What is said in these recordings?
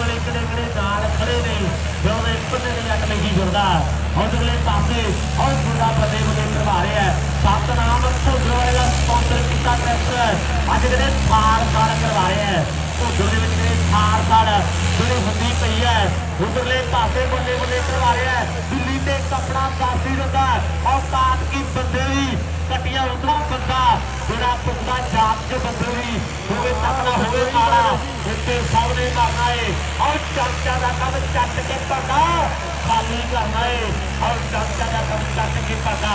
ਖੜੇ ਨੇ? ਜਿਹੜੇ ਪੰਨੇ ਦੇ ਜੱਟ ਲੱਗੀ ਫਿਰਦਾ ਉਧਰਲੇ ਪਾਸੇ ਔਰ ਗੁਰਦਾ ਬੰਦੇ ਬੰਦੇ ਕਰਵਾ ਰਿਹਾ ਸਤਨਾਮ ਭੁੱਦਰ ਦਾ ਸਪਾਂਸਰ ਕੀਤਾ ਟਰੈਕਟਰ ਅੱਜ ਜਿਹੜੇ ਥਾਰ ਥਾਰ ਕਰਵਾ ਰਿਹਾ ਹੈ ਦੇ ਵਿੱਚ ਜਿਹੜੇ ਥਾਰ ਥਾਰ ਜਿਹੜੀ ਹੁੰਦੀ ਪਈ ਹੈ। ਉਧਰਲੇ ਪਾਸੇ ਬੰਦੇ ਬੰਦੇ ਕਰਵਾ ਰਿਹਾ ਦਿੱਲੀ ਤੇ ਕਪੜਾ ਸਾਫੀ ਦਿੰਦਾ ਔਕਾਤ ਕੀ ਬੰਦੇ ਦੀ ਕਟਿਆ ਉਤਰਾ ਬੰਦਾ। ਜਿਹੜਾ ਪੁੱਤਾ ਜਾਤ ਦੇ ਬੰਦੇ ਦੀ ਹੋਵੇ ਤਕੜਾ ਹੋਵੇ ਮਾੜਾ ਇੱਥੇ ਸਭ ਨੇ ਕਰਨਾ ਏ ਔਰ ਚਰਚਾ ਦਾ ਕੰਮ ਚੱਟ ਕੇ ਪਰਦਾ ਖਾਲੀ ਕਰਨਾ ਏ ਔਰ ਚਰਚਾ ਦਾ ਕੰਮ ਚੱਟ ਕੇ ਪਰਦਾ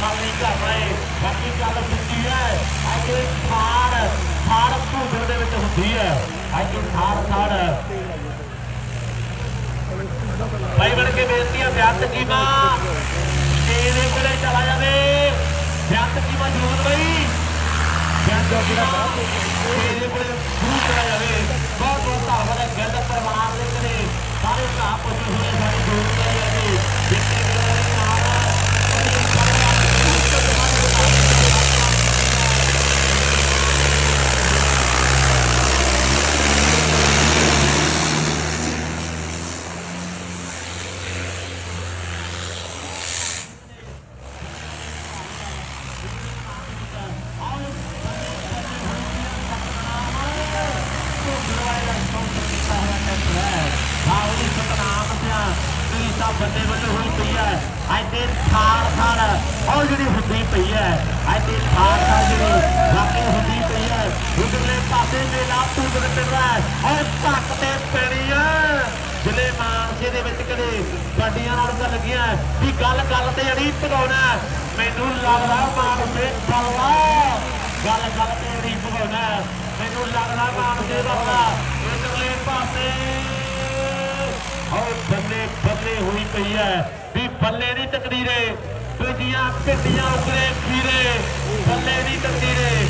ਖਾਲੀ ਕਰਨਾ ਏ ਬਾਕੀ ਗੱਲ ਸੁੱਚੀ ਹੈ ਅੱਜ ਇਹ ਥਾਰ ਥਾਰ ਭੂਗਲ ਦੇ ਵਿੱਚ ਹੁੰਦੀ ਹੈ ਅੱਜ ਇਹ ਥਾਰ ਥਾਰ ਭਾਈ ਬਣ ਕੇ ਬੇਨਤੀ ਹੈ ਬਿਆੰਤ ਕੀ ਮਾਂ ਤੇਰੇ ਕੋਲੇ ਚਲਾ ਜਾਵੇ ਬਿਆੰਤ ਕੀ ਮਾਂ ਜੂਨ ਬਈ ਬਿਆੰਤ ਕੀ ਮਾਂ ਬਹੁਤ ਬਹੁਤ ਧੰਨਵਾਦ ਹੈ ਗਿੱਲ ਪਰਿਵਾਰ ਦੇ ਕਰੇ ਸਾਰੇ ਭਰਾ ਪੁੱਜੇ ਹੋਏ ਸਾਡੇ ਦੋਸਤ ਨੇ ਜਿਹੜੇ ਜਿੱਤੇ ਗਏ ਨੇ ਨਾਲ ਬਾਉਲੀ ਸਤਨਾਮ ਸਿਆ ਤੇਰੀ ਤਾਂ ਬੰਦੇ ਵੱਲੋਂ ਹੋਈ ਪਈ ਹੈ। ਅੱਜ ਤੇ ਥਾਰ ਥਾਰ ਉਹ ਜਿਹੜੀ ਹੁੰਦੀ ਪਈ ਹੈ ਅੱਜ ਤੇ ਥਾਰ ਥਾਰ ਜਿਹੜੀ ਬਾਕੀ ਹੁੰਦੀ ਪਈ ਹੈ। ਉਧਰਲੇ ਪਾਸੇ ਮੇਲਾ ਪੂਜਨ ਪਿੰਡਾ ਔਰ ਧੱਕ ਤੇ ਪੈਣੀ ਹੈ ਜ਼ਿਲ੍ਹੇ ਮਾਨਸੇ ਦੇ ਵਿੱਚ ਕਦੇ ਗੱਡੀਆਂ ਨਾਲ ਲੱਗੀਆਂ ਵੀ ਗੱਲ ਗੱਲ ਤੇ ਅੜੀ ਭਗਾਉਣਾ ਮੈਨੂੰ ਲੱਗਦਾ ਮਾਨਸੇ ਫੱਲਾ ਗੱਲ ਗੱਲ ਤੇ ਅੜੀ ਭਗਾਉਣਾ ਮੈਨੂੰ ਲੱਗਦਾ ਮਾਨਸੇ ਦਾ ਇਧਰਲੇ ਪਾਸੇ। ਔਰ ਹੋਈ ਪਈ ਹੈ। ਵੀ ਬੱਲੇ ਨਹੀਂ ਤਕਦੀਰੇ ਦੂਜੀਆਂ ਪਿੰਡੀਆਂ ਉਗਰੇ ਖੀਰੇ ਬੱਲੇ ਨਹੀਂ ਤਕਦੀਰੇ।